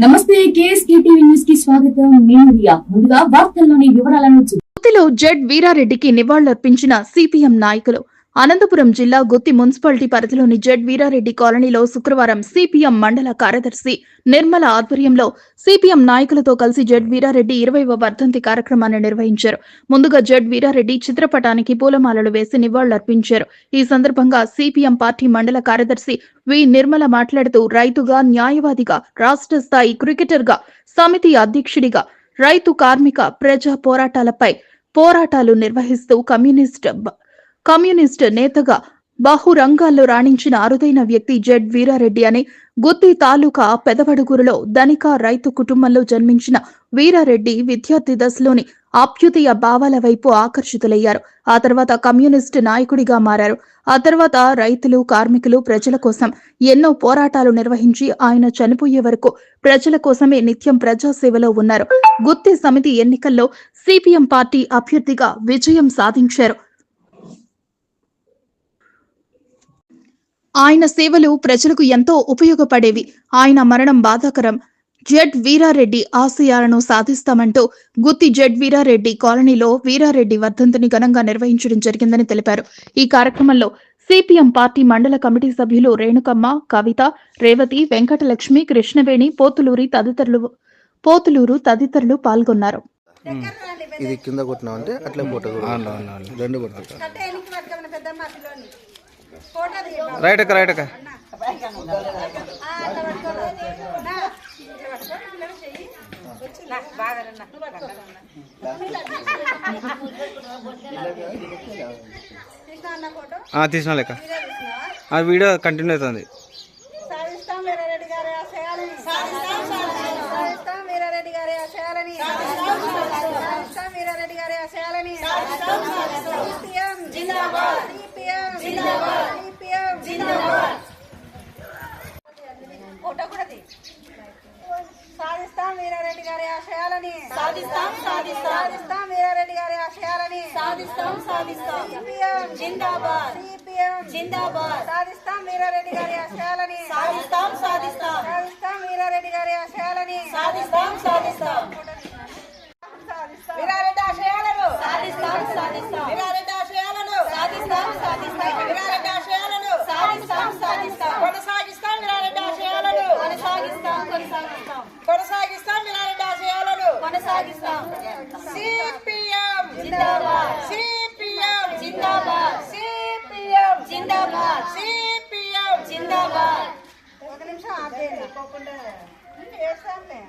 నమస్తే KSK TV న్యూస్కి స్వాగతం. నేను రియా. ముందుగా వార్తల్లోని వివరాలను చూ- గుత్తిలో వీరారెడ్డికి నివాళులర్పించిన సిపిఎం నాయకులు. అనంతపురం జిల్లా గుత్తి మున్సిపాలిటీ పరిధిలోని జెడ్ వీరారెడ్డి కాలనీలో శుక్రవారం సిపిఎం మండల కార్యదర్శి నిర్మల ఆధ్వర్యంలో సిపిఎం నాయకులతో కలిసి జెడ్ వీరారెడ్డి ఇరవైవ వర్ధంతి కార్యక్రమాన్ని నిర్వహించారు. ముందుగా జెడ్ వీరారెడ్డి చిత్రపటానికి పూలమాలలు వేసి నివాళులర్పించారు. ఈ సందర్భంగా సిపిఎం పార్టీ మండల కార్యదర్శి వి నిర్మల మాట్లాడుతూ రైతుగా న్యాయవాదిగా రాష్ట్ర స్థాయి క్రికెటర్గా సమితి అధ్యక్షుడిగా రైతు కార్మిక ప్రజా పోరాటాలపై పోరాటాలు నిర్వహిస్తూ కమ్యూనిస్ట్ కమ్యూనిస్ట్ నేతగా బహురంగాల్లో రాణించిన అరుదైన వ్యక్తి జెడ్ వీరారెడ్డి అని గుత్తి తాలూకా పెదవడుగురులో ధనిక రైతు కుటుంబంలో జన్మించిన వీరారెడ్డి విద్యార్థి దశలోని అభ్యుదయ భావాల వైపు ఆకర్షితులయ్యారు. ఆ తర్వాత కమ్యూనిస్ట్ నాయకుడిగా మారారు. ఆ తర్వాత రైతులు కార్మికులు ప్రజల కోసం ఎన్నో పోరాటాలు నిర్వహించి ఆయన చనిపోయే వరకు ప్రజల కోసమే నిత్యం ప్రజాసేవలో ఉన్నారు. గుత్తి సమితి ఎన్నికల్లో సిపిఎం పార్టీ అభ్యర్థిగా విజయం సాధించారు. ఆయన సేవలు ప్రజలకు ఎంతో ఉపయోగపడేవి. ఆయన మరణం బాధాకరం. జెడ్ వీరారెడ్డి ఆశయాలను సాధిస్తామంటూ గుత్తి జెడ్ వీరారెడ్డి కాలనీలో వీరారెడ్డి వర్ధంతిని ఘనంగా నిర్వహించడం జరిగిందని తెలిపారు. ఈ కార్యక్రమంలో సిపిఎం పార్టీ మండల కమిటీ సభ్యులు రేణుకమ్మ కవిత రేవతి వెంకటలక్ష్మి కృష్ణవేణి పోతులూరి తదితరులు పోతులూరు తదితరులు పాల్గొన్నారు. ఇది కింద కొట్టినాం అంటే అట్లే రెండు కొట్టాలి రైట్ అక్క రైట్ అక్క తీసిన లెక్క ఆ వీడియో కంటిన్యూ అవుతుంది సాధిస్తాం వీరారెడ్డి గారి ఆశయాలని సాధిస్తాం వీరారెడ్డి గారి ఆశయాలని సాధిస్తాం Veerareddy garu ఆశయాలని CPM zindabad CPM zindabad CPM zindabad photo కూడా. సాధిస్తాం వీరారెడ్డి గారి ఆశయాలని. సాధిస్తాం సాధిస్తాం. సాధిస్తాం వీరారెడ్డి గారి ఆశయాలని. సాధిస్తాం సాధిస్తాం. జిందాబాద్. జిందాబాద్. సాధిస్తాం వీరారెడ్డి గారి ఆశయాలని సాధిస్తాం సాధిస్తాం సాధిస్తాం వీరారెడ్డి గారి ఆశయాలని సాధిస్తాం సాధిస్తాం వీరారెడ్డి ఆశయాలను సాధిస్తాం సాధిస్తాం వీరారెడ్డి ఆశయాలను సాధిస్తాం సాధిస్తాం వీరారెడ్డి ఆశయాలను సాధిస్తాం సాధిస్తాం కొనసాగిస్తాం వీరారెడ్డి ఆశయాలను కొనసాగిస్తాం కొనసాగిస్తాం కొనసాగిస్తాం వీరారెడ్డి ఆశయాలను కొనసాగిస్తాం CPM zindabad CPM zindabad CPM zindabad CPM zindabad ఆపేయండి ఏడ్చాంలే